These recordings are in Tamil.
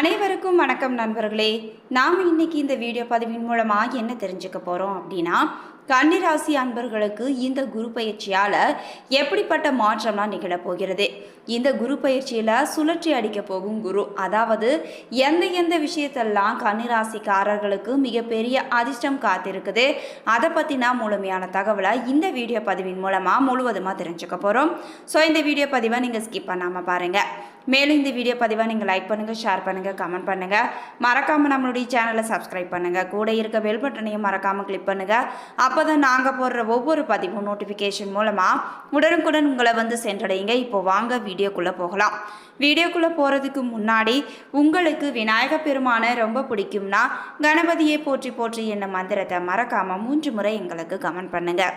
அனைவருக்கும் வணக்கம் நண்பர்களே. நாம் இன்னைக்கு இந்த வீடியோ பதிவின் மூலமாக என்ன தெரிஞ்சுக்க போகிறோம் அப்படின்னா கன்னிராசி அன்பர்களுக்கு இந்த குரு பயிற்சியால் எப்படிப்பட்ட மாற்றம்லாம் நிகழப்போகிறது இந்த குரு பயிற்சியில் சுழற்சி அடிக்க போகும் குரு அதாவது எந்த எந்த விஷயத்தெல்லாம் கன்னிராசிக்காரர்களுக்கு மிகப்பெரிய அதிர்ஷ்டம் காத்திருக்குது அதை பற்றினா முழுமையான தகவலை இந்த வீடியோ பதிவின் மூலமாக முழுவதுமாக தெரிஞ்சுக்க போகிறோம் ஸோ இந்த வீடியோ பதிவை நீங்கள் ஸ்கிப் பண்ணாமல் பாருங்கள் மேலும் இந்த வீடியோ பதிவை நீங்கள் லைக் பண்ணுங்கள் ஷேர் பண்ணுங்கள் கமெண்ட் பண்ணுங்கள் மறக்காமல் நம்மளுடைய சேனலை சப்ஸ்கிரைப் பண்ணுங்கள் கூட இருக்க பெல் பட்டனையும் மறக்காமல் கிளிக் பண்ணுங்கள் அப்போ தான் நாங்கள் போடுற ஒவ்வொரு பதிவும் நோட்டிஃபிகேஷன் மூலமாக உடனுக்குடன் உங்களை வந்து சென்றடையுங்க. இப்போ வாங்க வீடியோக்குள்ளே போகலாம். வீடியோக்குள்ளே போகிறதுக்கு முன்னாடி உங்களுக்கு விநாயக பெருமானை ரொம்ப பிடிக்கும்னா கணபதியை போற்றி போற்றி என்ன மந்திரத்தை மறக்காமல் மூன்று முறை எங்களுக்கு கமெண்ட் பண்ணுங்கள்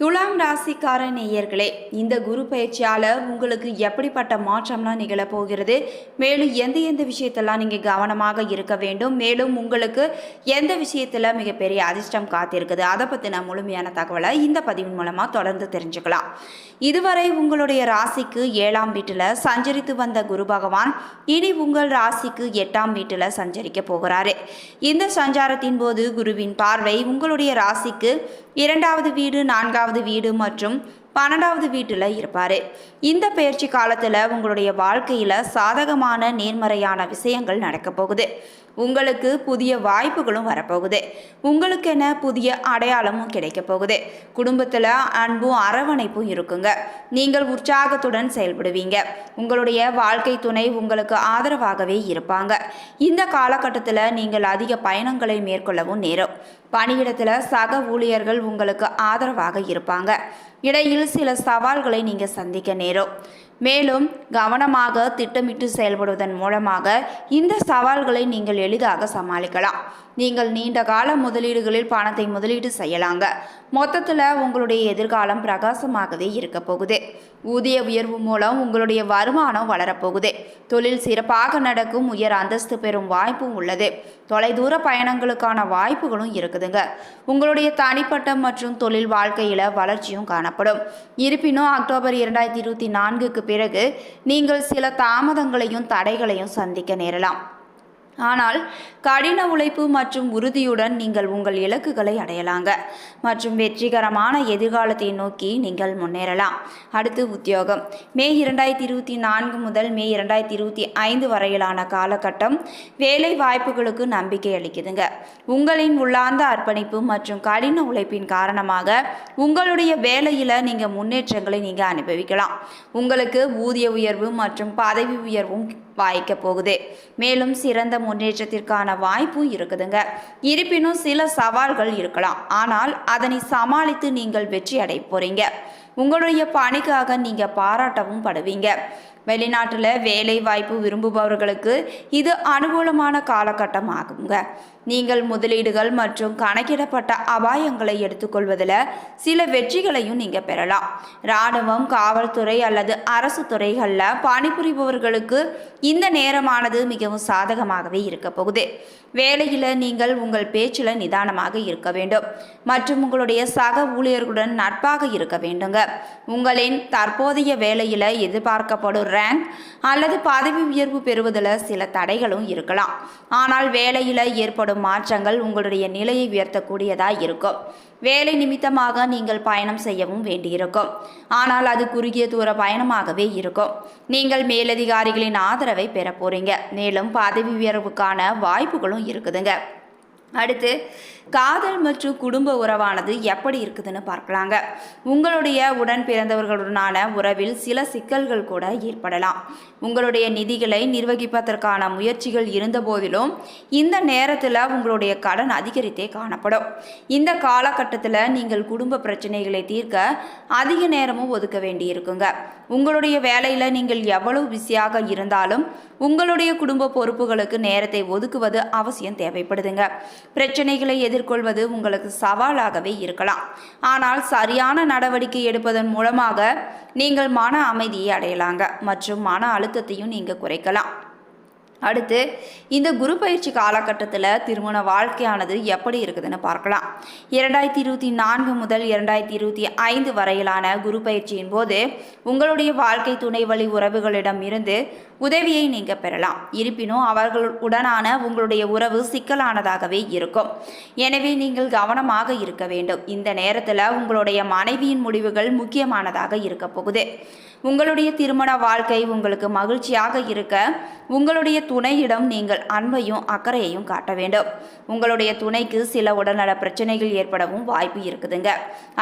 துலாம் ராசிக்கார நேயர்களே இந்த குரு பயிற்சியால் உங்களுக்கு எப்படிப்பட்ட மாற்றம்லாம் நிகழப்போகிறது மேலும் எந்த எந்த விஷயத்தெல்லாம் நீங்கள் கவனமாக இருக்க வேண்டும்? மேலும் உங்களுக்கு எந்த விஷயத்தில் மிகப்பெரிய அதிர்ஷ்டம் காத்திருக்குது? அதை பற்றின முழுமையான தகவலை இந்த பதிவின் மூலமாக தொடர்ந்து தெரிஞ்சுக்கலாம். இதுவரை உங்களுடைய ராசிக்கு ஏழாம் வீட்டில் சஞ்சரித்து வந்த குரு பகவான் இனி உங்கள் ராசிக்கு எட்டாம் வீட்டில் சஞ்சரிக்க போகிறாரு. இந்த சஞ்சாரத்தின் போது குருவின் பார்வை உங்களுடைய ராசிக்கு இரண்டாவது வீடு நான்காவது வீடு மற்றும் பன்னெண்டாவது வீட்டில் இருப்பார். இந்த பயிற்சி காலத்தில் உங்களுடைய வாழ்க்கையில் சாதகமான நேர்மறையான விஷயங்கள் நடக்க போகுது. உங்களுக்கு புதிய வாய்ப்புகளும் வரப்போகுது. உங்களுக்கென புதிய அடையாளமும் கிடைக்க போகுது. குடும்பத்தில் அன்பும் அரவணைப்பும் இருக்குங்க. நீங்கள் உற்சாகத்துடன் செயல்படுவீங்க. உங்களுடைய வாழ்க்கை துணை உங்களுக்கு ஆதரவாகவே இருப்பாங்க. இந்த காலகட்டத்தில் நீங்கள் அதிக பயணங்களை மேற்கொள்ளவும் நேரும். பணியிடத்தில் சக ஊழியர்கள் உங்களுக்கு ஆதரவாக இருப்பாங்க. இடையில் சில சவால்களை நீங்கள் சந்திக்க நேரும். மேலும் கவனமாக திட்டமிட்டு செயல்படுவதன் மூலமாக இந்த சவால்களை நீங்கள் எளிதாக சமாளிக்கலாம். நீங்கள் நீண்ட கால முதலீடுகளில் பணத்தை முதலீடு செய்யலாங்க. மொத்தத்தில் உங்களுடைய எதிர்காலம் பிரகாசமாகவே இருக்க போகுது. ஊதிய உயர்வு மூலம் உங்களுடைய வருமானம் வளரப்போகுது. தொழில் சிறப்பாக நடக்கும் உயர் அந்தஸ்து பெறும் வாய்ப்பும் உள்ளது. தொலைதூர பயணங்களுக்கான வாய்ப்புகளும் இருக்குதுங்க. உங்களுடைய தனிப்பட்ட மற்றும் தொழில் வாழ்க்கையில் வளர்ச்சியும் காணப்படும். இருப்பினும் அக்டோபர் இரண்டாயிரத்தி இருபத்தி நான்குக்கு பிறகு நீங்கள் சில தாமதங்களையும் தடைகளையும் சந்திக்க நேரலாம். ஆனால் கடின உழைப்பு மற்றும் உறுதியுடன் நீங்கள் உங்கள் இலக்குகளை அடையலாங்க. மற்றும் வெற்றிகரமான எதிர்காலத்தை நோக்கி நீங்கள் முன்னேறலாம். அடுத்து உத்தியோகம். மே இரண்டாயிரத்தி இருபத்தி நான்கு முதல் மே இரண்டாயிரத்தி இருபத்தி ஐந்து வரையிலான காலகட்டம் வேலை வாய்ப்புகளுக்கு நம்பிக்கை அளிக்குதுங்க. உங்களின் உள்ளார்ந்த அர்ப்பணிப்பு மற்றும் கடின உழைப்பின் காரணமாக உங்களுடைய வேலையில் நீங்கள் முன்னேற்றங்களை நீங்கள் அனுபவிக்கலாம். உங்களுக்கு ஊதிய உயர்வு மற்றும் பதவி உயர்வும் வாய்க்க போகுது. மேலும் சிறந்த முன்னேற்றத்திற்கான வாய்ப்பும் இருக்குதுங்க. இருப்பினும் சில சவால்கள் இருக்கலாம். ஆனால் அதனை சமாளித்து நீங்கள் வெற்றி அடைய போறீங்க. உங்களுடைய பணிக்காக நீங்கள் பாராட்டவும் படுவீங்க. வெளிநாட்டில் வேலை வாய்ப்பு விரும்புபவர்களுக்கு இது அனுகூலமான காலகட்டம் ஆகுங்க நீங்கள் முதலீடுகள் மற்றும் கணக்கிடப்பட்ட அபாயங்களை எடுத்துக்கொள்வதில் சில வெற்றிகளையும் நீங்கள் பெறலாம். இராணுவம் காவல்துறை அல்லது அரசு துறைகளில் பணிபுரிபவர்களுக்கு இந்த நேரமானது மிகவும் சாதகமாகவே இருக்க போகுது. வேலையில் நீங்கள் உங்கள் பேச்சில் நிதானமாக இருக்க வேண்டும். மற்றும் உங்களுடைய சக ஊழியர்களுடன் நட்பாக இருக்க வேண்டுங்க. உங்களின் தற்போதைய வேலையில் எதிர்பார்க்கப்படும் ரேங்க் அல்லது பதவி உயர்வு பெறுவதில் சில தடைகளும் இருக்கலாம். ஆனால் வேலையில் ஏற்படும் மாற்றங்கள் உங்களுடைய நிலையை உயர்த்தக்கூடியதாக இருக்கும். வேலை நிமித்தமாக நீங்கள் பயணம் செய்யவும் வேண்டியிருக்கும். ஆனால் அது குறுகிய தூர பயணமாகவே இருக்கும். நீங்கள் மேலதிகாரிகளின் ஆதரவை பெற போறீங்க. மேலும் பதவி உயர்வுக்கான வாய்ப்புகளும் இருக்குதுங்க. அடுத்து காதல் மற்றும் குடும்ப உறவானது எப்படி இருக்குதுன்னு பார்க்கலாங்க. உங்களுடைய உடன் பிறந்தவர்களுடனான உறவில் சில சிக்கல்கள் கூட ஏற்படலாம். உங்களுடைய நிதிகளை நிர்வகிப்பதற்கான முயற்சிகள் இருந்த போதிலும் இந்த நேரத்தில் உங்களுடைய கடன் அதிகரித்தே காணப்படும். இந்த காலகட்டத்தில் நீங்கள் குடும்ப பிரச்சனைகளை தீர்க்க அதிக நேரமும் ஒதுக்க வேண்டியிருக்குங்க. உங்களுடைய வேலையில் நீங்கள் எவ்வளவு பிஸியாக இருந்தாலும் உங்களுடைய குடும்ப பொறுப்புகளுக்கு நேரத்தை ஒதுக்குவது அவசியம் தேவைப்படுதுங்க. பிரச்சனைகளை எதிர்கொள்வது உங்களுக்கு சவாலாகவே இருக்கலாம். ஆனால் சரியான நடவடிக்கை எடுப்பதன் மூலமாக நீங்கள் மன அமைதியை அடையலாங்க. மற்றும் மன அழுத்தத்தையும் நீங்கள் குறைக்கலாம். அடுத்து இந்த குரு பயிற்சி காலகட்டத்தில் திருமண வாழ்க்கையானது எப்படி இருக்குதுன்னு பார்க்கலாம். இரண்டாயிரத்தி இருபத்தி நான்கு முதல் இரண்டாயிரத்தி இருபத்தி ஐந்து வரையிலான குரு பயிற்சியின் போது உங்களுடைய வாழ்க்கை துணை வழி உறவுகளிடம் இருந்து உதவியை நீங்கள் பெறலாம். இருப்பினும் அவர்களுடனான உங்களுடைய உறவு சிக்கலானதாகவே இருக்கும். எனவே நீங்கள் கவனமாக இருக்க வேண்டும். இந்த நேரத்தில் உங்களுடைய மனைவியின் முடிவுகள் முக்கியமானதாக இருக்க போகுது. உங்களுடைய திருமண வாழ்க்கை உங்களுக்கு மகிழ்ச்சியாக இருக்க உங்களுடைய துணையிடம் நீங்கள் அன்பையும் அக்கறையையும் காட்ட வேண்டும். உங்களுடைய துணைக்கு சில உடல்நல பிரச்சனைகள் ஏற்படவும் வாய்ப்பு இருக்குதுங்க.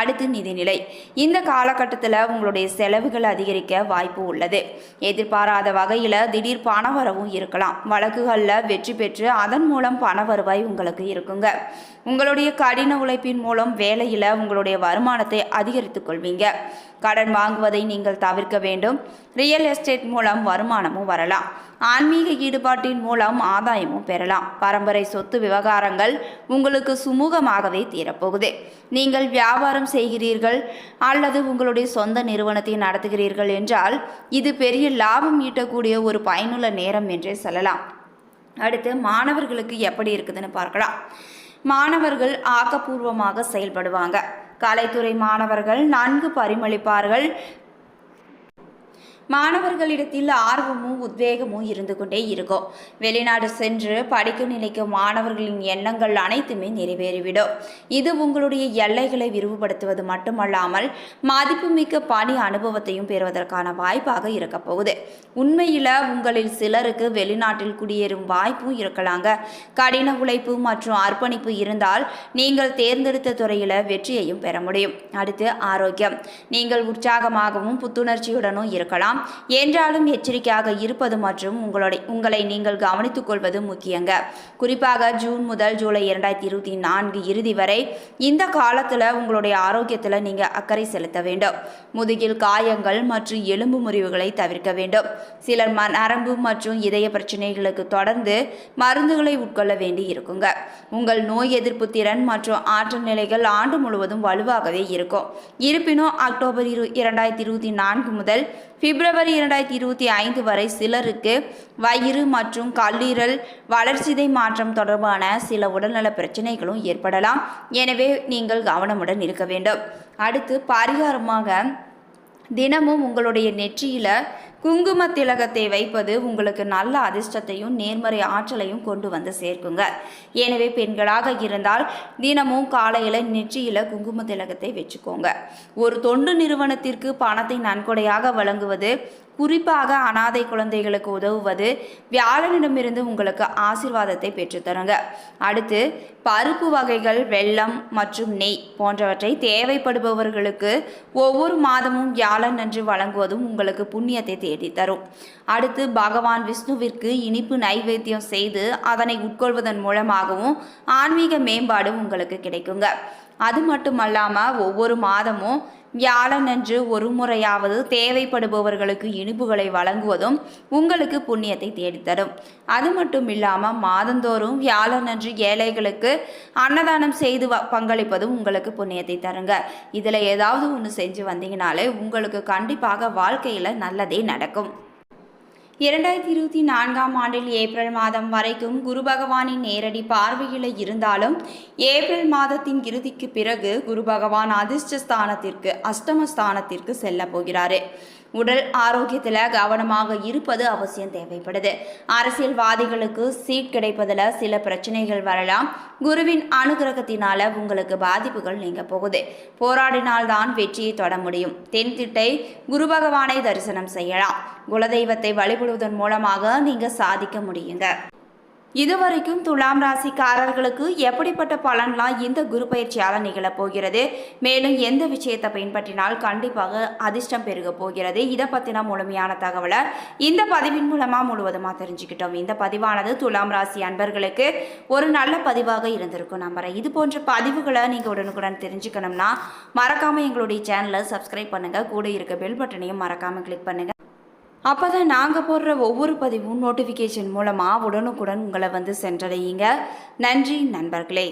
அடுத்து நிதிநிலை. இந்த காலகட்டத்தில் உங்களுடைய செலவுகள் அதிகரிக்க வாய்ப்பு உள்ளது. எதிர்பாராத வகையில் திடீர் பணவரவும் இருக்கலாம். வழக்குகளில் வெற்றி பெற்று அதன் மூலம் பண வருவாய் உங்களுக்கு இருக்குங்க. உங்களுடைய கடின உழைப்பின் மூலம் வேலையில் உங்களுடைய வருமானத்தை அதிகரித்துக் கொள்வீங்க. கடன் வாங்குவதை நீங்கள் தவிர்க்க வேண்டும். ரியல் எஸ்டேட் மூலம் வருமானமும் வரலாம். ஆன்மீக ஈடுபாட்டின் மூலம் ஆதாயமும் பெறலாம். பரம்பரை சொத்து விவகாரங்கள் உங்களுக்கு சுமூகமாகவே தீரப்போகுது. நீங்கள் வியாபாரம் செய்கிறீர்கள் அல்லது உங்களுடைய சொந்த நிறுவனத்தை நடத்துகிறீர்கள் என்றால் இது பெரிய லாபம் ஈட்டக்கூடிய ஒரு பயனுள்ள நேரம் என்றே சொல்லலாம். அடுத்து மாணவர்களுக்கு எப்படி இருக்குதுன்னு பார்க்கலாம். மாணவர்கள் ஆக்கப்பூர்வமாக செயல்படுவாங்க. கலைத்துறை மாணவர்கள் நன்கு பரிமளிப்பார்கள். மாணவர்களிடத்தில் ஆர்வமும் உத்வேகமும் இருந்து கொண்டே இருக்கும். வெளிநாடு சென்று படிக்கும் நிலைக்கும் மாணவர்களின் எண்ணங்கள் அனைத்துமே நிறைவேறிவிடும். இது உங்களுடைய எல்லைகளை விரிவுபடுத்துவது மட்டுமல்லாமல் மதிப்புமிக்க பணி அனுபவத்தையும் பெறுவதற்கான வாய்ப்பாக இருக்க போகுது. உண்மையில் உங்களில் சிலருக்கு வெளிநாட்டில் குடியேறும் வாய்ப்பும் இருக்கலாங்க. கடின உழைப்பு மற்றும் அர்ப்பணிப்பு இருந்தால் நீங்கள் தேர்ந்தெடுத்த துறையில் வெற்றியையும் பெற முடியும். அடுத்து ஆரோக்கியம். நீங்கள் உற்சாகமாகவும் புத்துணர்ச்சியுடனும் இருக்கலாம். என்றாலும் எச்சரிக்கையாக இருப்பது மற்றும் உங்களுடைய உங்களை நீங்கள் கவனித்துக் கொள்வது முக்கியங்க. குறிப்பாக ஜூன் முதல் ஜூலை இரண்டாயிரத்தி இருபத்தி நான்கு இறுதி வரை இந்த காலத்தில் உங்களுடைய ஆரோக்கியத்தில் நீங்கள் அக்கறை செலுத்த வேண்டும். முதுகில் காயங்கள் மற்றும் எலும்பு முறிவுகளை தவிர்க்க வேண்டும். சிலர் ம நரம்பு மற்றும் இதய பிரச்சனைகளுக்கு தொடர்ந்து மருந்துகளை உட்கொள்ள வேண்டி இருக்குங்க. உங்கள் நோய் எதிர்ப்பு திறன் மற்றும் ஆற்றல் நிலைகள் ஆண்டு முழுவதும் வலுவாகவே இருக்கும். இருப்பினும் அக்டோபர் இரு இரண்டாயிரத்தி இருபத்தி நான்கு முதல் பிப்ரவரி இரண்டாயிரத்தி இருபத்தி ஐந்து வரை சிலருக்கு வயிறு மற்றும் கல்லீரல் வளர்சிதை மாற்றம் தொடர்பான சில உடல்நல பிரச்சனைகளும் ஏற்படலாம். எனவே நீங்கள் கவனமுடன் இருக்க வேண்டும். அடுத்து பரிகாரமாக தினமும் உங்களுடைய நெற்றியில குங்கும திலகத்தை வைப்பது உங்களுக்கு நல்ல அதிர்ஷ்டத்தையும் நேர்மறை ஆற்றலையும் கொண்டு வந்து சேர்க்குங்க. எனவே பெண்களாக இருந்தால் தினமும் காலையில் நெற்றியில் குங்கும திலகத்தை வச்சுக்கோங்க. ஒரு தொண்டு நிறுவனத்திற்கு பணத்தை நன்கொடையாக வழங்குவது குறிப்பாக அனாதை குழந்தைகளுக்கு உதவுவது வியாழனிடமிருந்து உங்களுக்கு ஆசிர்வாதத்தை பெற்றுத்தருங்க. அடுத்து பருப்பு வகைகள் வெள்ளம் மற்றும் நெய் போன்றவற்றை தேவைப்படுபவர்களுக்கு ஒவ்வொரு மாதமும் வியாழன் அன்று வழங்குவதும் உங்களுக்கு புண்ணியத்தை தேடி தரும் அடுத்து பகவான் விஷ்ணுவிற்கு இனிப்பு நைவேத்தியம் செய்து அதனை உட்கொள்வதன் மூலமாகவும் ஆன்மீக மேம்பாடு உங்களுக்கு கிடைக்குங்க. அது மட்டுமல்லாமல் ஒவ்வொரு மாதமும் வியாழனன்று ஒரு முறையாவது தேவைப்படுபவர்களுக்கு இனிப்புகளை வழங்குவதும் உங்களுக்கு புண்ணியத்தை தேடித்தரும். அது மட்டும் இல்லாமல் மாதந்தோறும் வியாழனன்று ஏழைகளுக்கு அன்னதானம் செய்து வ- பங்களிப்பதும் உங்களுக்கு புண்ணியத்தை தருங்க. இதில் ஏதாவது ஒன்று செஞ்சு வந்தீங்கனாலே உங்களுக்கு கண்டிப்பாக வாழ்க்கையில் நல்லதே நடக்கும். இரண்டாயிரத்தி இருபத்தி நான்காம் ஆண்டில் ஏப்ரல் மாதம் வரைக்கும் குரு பகவானின் நேரடி பார்வையில் இருந்தாலும் ஏப்ரல் மாதத்தின் இறுதிக்கு பிறகு குரு பகவான் அதிர்ஷ்ட ஸ்தானத்திற்கு அஷ்டம ஸ்தானத்திற்கு செல்ல போகிறாரு. உடல் ஆரோக்கியத்தில் கவனமாக இருப்பது அவசியம் தேவைப்படுது. அரசியல்வாதிகளுக்கு சீட் கிடைப்பதில் சில பிரச்சனைகள் வரலாம். குருவின் அனுகிரகத்தினால உங்களுக்கு பாதிப்புகள் நீங்க போகுது. போராடினால்தான் வெற்றியை தொட முடியும். தென்திட்டை குரு பகவானை தரிசனம் செய்யலாம். குலதெய்வத்தை வழிபடுவதன் மூலமாக நீங்க சாதிக்க முடியுங்க. இதுவரைக்கும் துலாம் ராசிக்காரர்களுக்கு எப்படிப்பட்ட பலன்லாம் இந்த குரு பயிற்சியால் நிகழப் போகிறது? மேலும் எந்த விஷயத்தை பின்பற்றினால் கண்டிப்பாக அதிர்ஷ்டம் பெருக போகிறது? இதை பற்றின முழுமையான தகவலை இந்த பதிவின் மூலமாக முழுவதுமாக தெரிஞ்சுக்கிட்டோம். இந்த பதிவானது துலாம் ராசி அன்பர்களுக்கு ஒரு நல்ல பதிவாக இருந்திருக்கும் நம்புறேன். இது போன்ற பதிவுகளை நீங்கள் உடனுக்குடன் தெரிஞ்சுக்கணும்னா மறக்காமல் எங்களுடைய சேனலை சப்ஸ்கிரைப் பண்ணுங்கள் கூட இருக்க பெல் பட்டனையும் மறக்காமல் கிளிக் பண்ணுங்கள் அப்போ தான் நாங்கள் போடுற ஒவ்வொரு பதிவும் நோட்டிஃபிகேஷன் மூலமாக உடனுக்குடன் உங்களை வந்து சென்றடையுங்க. நன்றி நண்பர்களே.